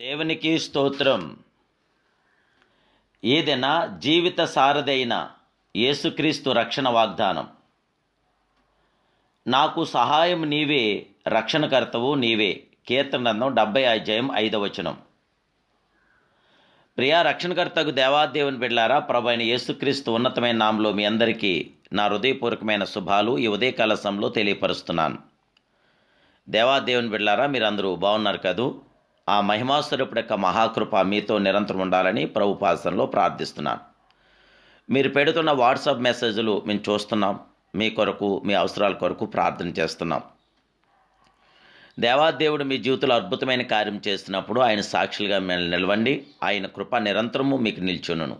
దేవునికి స్తోత్రం. ఏదైనా జీవిత సారథైన యేసుక్రీస్తు రక్షణ వాగ్దానం. నాకు సహాయం నీవే రక్షణకర్తవు నీవే. కీర్తనందం డెబ్బై అధ్యాయం ఐదవ వచనం. ప్రియా రక్షణకర్తకు దేవాదేవుని బిడ్లారా ప్రభు అయిన యేసుక్రీస్తు ఉన్నతమైన నామంలో మీ అందరికీ నా హృదయపూర్వకమైన శుభాలు ఈ ఉదయకాల సమయంలో తెలియపరుస్తున్నాను. దేవాదేవుని బిడ్లారా మీరందరూ బాగున్నారు కదూ? ఆ మహిమాస్వరూపుడు యొక్క మహాకృప మీతో నిరంతరం ఉండాలని ప్రభు పాసనలో ప్రార్థిస్తున్నాను. మీరు పెడుతున్న వాట్సాప్ మెసేజ్లు మేము చూస్తున్నాం. మీ కొరకు మీ అవసరాల కొరకు ప్రార్థన చేస్తున్నాం. దేవాదేవుడు మీ జీవితంలో అద్భుతమైన కార్యం చేస్తున్నప్పుడు ఆయన సాక్షులుగా మిమ్మల్ని నిలవండి. ఆయన కృప నిరంతరము మీకు నిల్చునును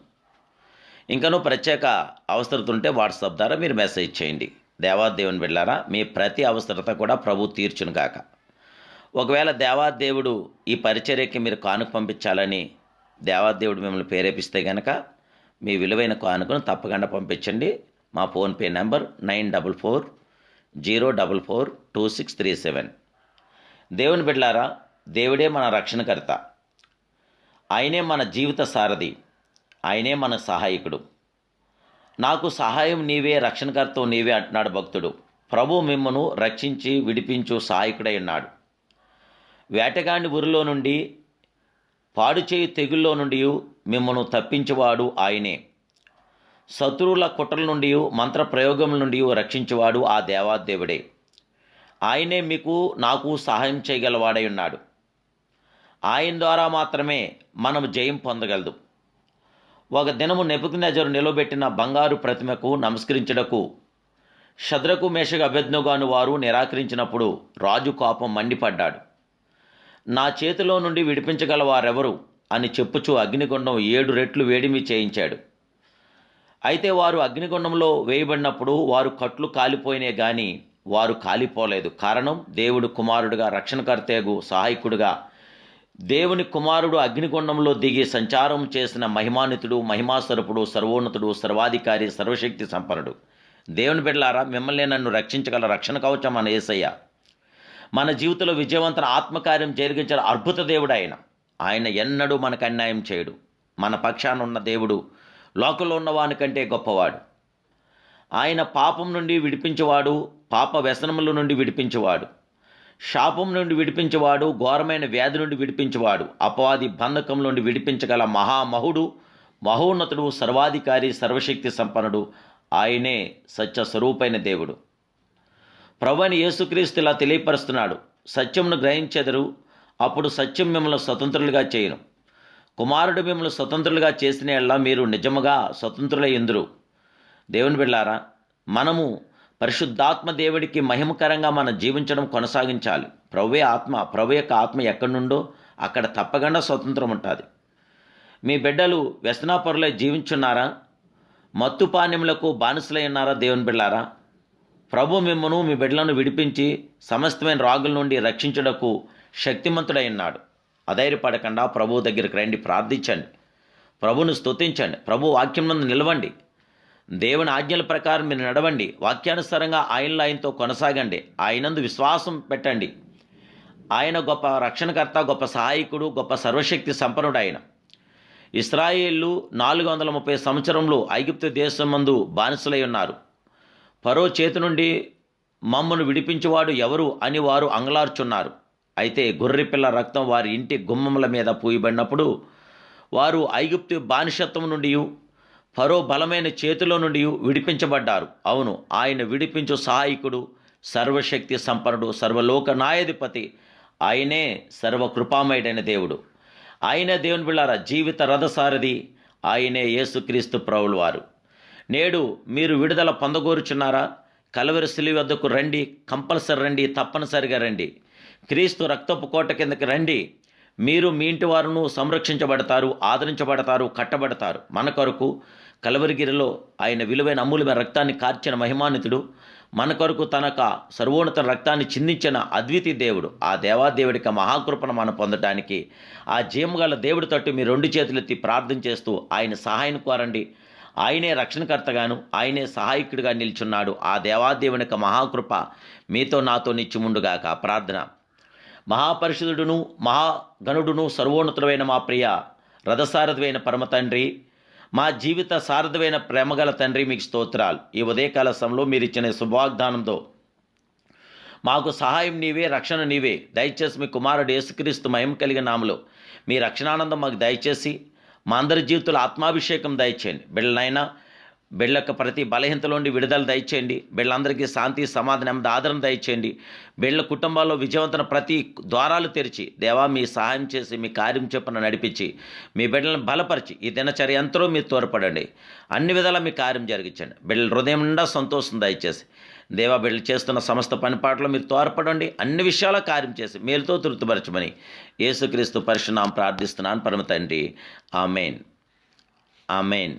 ఇంకనూ ప్రత్యేక అవసరత ఉంటే వాట్సాప్ ద్వారా మీరు మెసేజ్ చేయండి. దేవాదేవుని వెళ్ళారా మీ ప్రతి అవసరత కూడా ప్రభు తీర్చును కాక ఒకవేళ దేవాదేవుడు ఈ పరిచర్యకి మీరు కానుక పంపించాలని దేవాదేవుడు మిమ్మల్ని ప్రేరేపిస్తే గనక మీ విలువైన కానుకను తప్పకుండా పంపించండి. మా PhonePe number nine double four zero double four two six three seven. దేవుని బిడ్లారా దేవుడే మన రక్షణకర్త. ఆయనే మన జీవిత సారథి. ఆయనే మన సహాయకుడు. నాకు సహాయం నీవే రక్షణకర్తవు నీవే అంటున్నాడు భక్తుడు. ప్రభు మిమ్మను రక్షించి విడిపించు సహాయకుడై ఉన్నాడు. వేటగాని ఊరిలో నుండి పాడుచేయు తెగుల్లో నుండి మిమ్మను తప్పించేవాడు ఆయనే. శత్రువుల కుట్రల నుండి మంత్ర ప్రయోగముల నుండి రక్షించేవాడు ఆ దేవాదేవుడే. ఆయనే మీకు నాకు సహాయం చేయగలవాడై ఉన్నాడు. ఆయన ద్వారా మాత్రమే మనం జయం పొందగలదు. ఒక దినము నెపుకునెజరు నిలబెట్టిన బంగారు ప్రతిమకు నమస్కరించుటకు శద్రకు మేషకు అభ్యజ్ఞగాను వారు నిరాకరించినప్పుడు రాజు కోపం మండిపడ్డాడు. నా చేతిలో నుండి విడిపించగల వారెవరు అని చెప్పుచు అగ్నిగుండం ఏడు రెట్లు వేడిమి చేయించాడు. అయితే వారు అగ్నిగుండంలో వేయబడినప్పుడు వారు కట్లు కాలిపోయినే గాని వారు కాలిపోలేదు. కారణం దేవుడు కుమారుడుగా రక్షణకర్తేగు సహాయకుడుగా. దేవుని కుమారుడు అగ్నిగుండంలో దిగి సంచారం చేసిన మహిమానితుడు మహిమాస్వరూపుడు సర్వోన్నతుడు సర్వాధికారి సర్వశక్తి సంపన్నుడు. దేవుని బిడ్డలారా మిమ్మల్ని నన్ను రక్షించగల రక్షణ కవచం మన ఏసయ్య మన జీవితంలో విజయవంతన ఆత్మకార్యం జరిగించిన అద్భుత దేవుడు ఆయన. ఆయన ఎన్నడూ మనకు అన్యాయం చేయడు. మన పక్షాన ఉన్న దేవుడు లోకంలో ఉన్నవాని కంటే గొప్పవాడు. ఆయన పాపం నుండి విడిపించేవాడు పాప వ్యసనముల నుండి విడిపించేవాడు శాపం నుండి విడిపించేవాడు ఘోరమైన వ్యాధి నుండి విడిపించేవాడు అపవాది బంధకం నుండి విడిపించగల మహామహుడు మహోన్నతుడు సర్వాధికారి సర్వశక్తి సంపన్నుడు ఆయనే సత్య స్వరూపైన దేవుడు. ప్రభుని యేసుక్రీస్తు ఇలా తెలియపరుస్తున్నాడు. సత్యమును గ్రహించెదరు. అప్పుడు సత్యం మిమ్మల్ని స్వతంత్రులుగా చేయను. కుమారుడు మిమ్మల్ని స్వతంత్రులుగా చేసిన ఎలా మీరు నిజముగా స్వతంత్రులై ఎందురు దేవుని బిళ్ళారా మనము పరిశుద్ధాత్మ దేవుడికి మహిమకరంగా మనం జీవించడం కొనసాగించాలి. ప్రవే ఆత్మ ప్రభు యొక్క ఆత్మ ఎక్కడి నుండో అక్కడ తప్పకుండా స్వతంత్రం ఉంటుంది. మీ బిడ్డలు వ్యసనాపరులై జీవించున్నారా? మత్తు పానీయములకు బానిసలై ఉన్నారా దేవుని బిళ్ళారా ప్రభు మిమ్మను మీ బిడ్డలను విడిపించి సమస్తమైన రాగుల నుండి రక్షించుటకు శక్తిమంతుడై అధైర్యపడకుండా ప్రభు దగ్గరికి రండి ప్రార్థించండి. ప్రభును స్తుతించండి ప్రభు వాక్యం నందు నిలవండి. దేవుని ఆజ్ఞల ప్రకారం మీరు నడవండి. వాక్యానుసారంగా ఆయనలో ఆయనతో కొనసాగండి. ఆయనందు విశ్వాసం పెట్టండి. ఆయన గొప్ప రక్షణకర్త గొప్ప సహాయకుడు గొప్ప సర్వశక్తి సంపన్నుడు ఆయన ఇస్రాయేళ్ళు నాలుగు వందల ముప్పై సంవత్సరంలో ఐగుప్తు దేశం మందు బానిసలై ఉన్నారు. ఫరో చేతి నుండి మమ్మను విడిపించేవాడు ఎవరు అని వారు అంగలార్చున్నారు. అయితే గొర్రెపిల్ల రక్తం వారి ఇంటి గుమ్మముల మీద పూయబడినప్పుడు వారు ఐగుప్తు బానిసత్వం నుండి ఫరో బలమైన చేతిలో నుండి విడిపించబడ్డారు. అవును ఆయన విడిపించు సహాయకుడు సర్వశక్తి సంపన్నుడు సర్వలోక నాయాధిపతి ఆయనే సర్వకృపామయుడైన దేవుడు. ఆయనే దేవుని బిళ్ళారా జీవిత రథసారథి ఆయనే యేసుక్రీస్తు ప్రభులు వారు నేడు మీరు విడుదల పొందగోరుచున్నారా? కలవరి సిలి వద్దకు రండి కంపల్సరీ రండి తప్పనిసరిగా రండి. క్రీస్తు రక్తపు కోట కిందకి రండి. మీరు మీ ఇంటి వారును సంరక్షించబడతారు ఆదరించబడతారు కట్టబడతారు. మన కొరకు కలవరిగిరిలో ఆయన విలువైన అమూల్యమైన రక్తాన్ని కార్చిన మహిమానితుడు మన కొరకు తనక సర్వోన్నత రక్తాన్ని చిందించిన అద్వితీయ దేవుడు. ఆ దేవాదేవుడికి మహాకృపను మనం పొందడానికి ఆ జీమగల దేవుడి తట్టు మీ రెండు చేతులెత్తి ప్రార్థన చేస్తూ ఆయన సహాయం కోరండి. ఆయనే రక్షణకర్తగాను ఆయనే సహాయకుడిగా నిల్చున్నాడు. ఆ దేవాదేవుని యొక్క మహాకృప మీతో నాతో నిత్యముండుగాక ప్రార్థన. మహాపరిషుదుడును మహాగణుడును సర్వోన్నతుడైన మా ప్రియ రథసారథమైన పరమ తండ్రి మా జీవిత సారథమైన ప్రేమగల తండ్రి మీకు స్తోత్రాలు. ఈ ఉదయకాల సమయంలో మీరు ఇచ్చిన శుభవాగ్దానంతో మాకు సహాయం నీవే రక్షణ నీవే. దయచేసి మీ కుమారుడు యేసుక్రీస్తు మయం కలిగిన నామలో మీ రక్షణానందం మాకు దయచేసి మా అందరి జీవితంలో ఆత్మాభిషేకం దయచేయండి. బిడ్డలైనా బిళ్ళకు ప్రతి బలహీనతలోండి విడుదల దయచేయండి. బిళ్ళందరికీ శాంతి సమాధానం నెమ్మది ఆదరణ దయచేయండి. బిళ్ళ కుటుంబాల్లో విజయవంతన ప్రతి ద్వారాలు తెరిచి దేవా మీ సహాయం చేసి మీ కార్యం చెప్పున నడిపించి మీ బిడ్డలను బలపరిచి ఈ దినచర్య ఎంతో మీరు తోడ్పడండి. అన్ని విధాలా మీ కార్యం జరిగించండి. బిడ్డల హృదయం నిండా సంతోషం దయచేసి దేవా బిడ్డలు చేస్తున్న సమస్త పనిపాట్లో మీరు తోడ్పడండి. అన్ని విషయాల కార్యం చేసి మేలుతో తృప్తిపరచమని యేసుక్రీస్తు పరిశునాం ప్రార్థిస్తున్నాను. పరమ తండ్రి. Amen. Amen.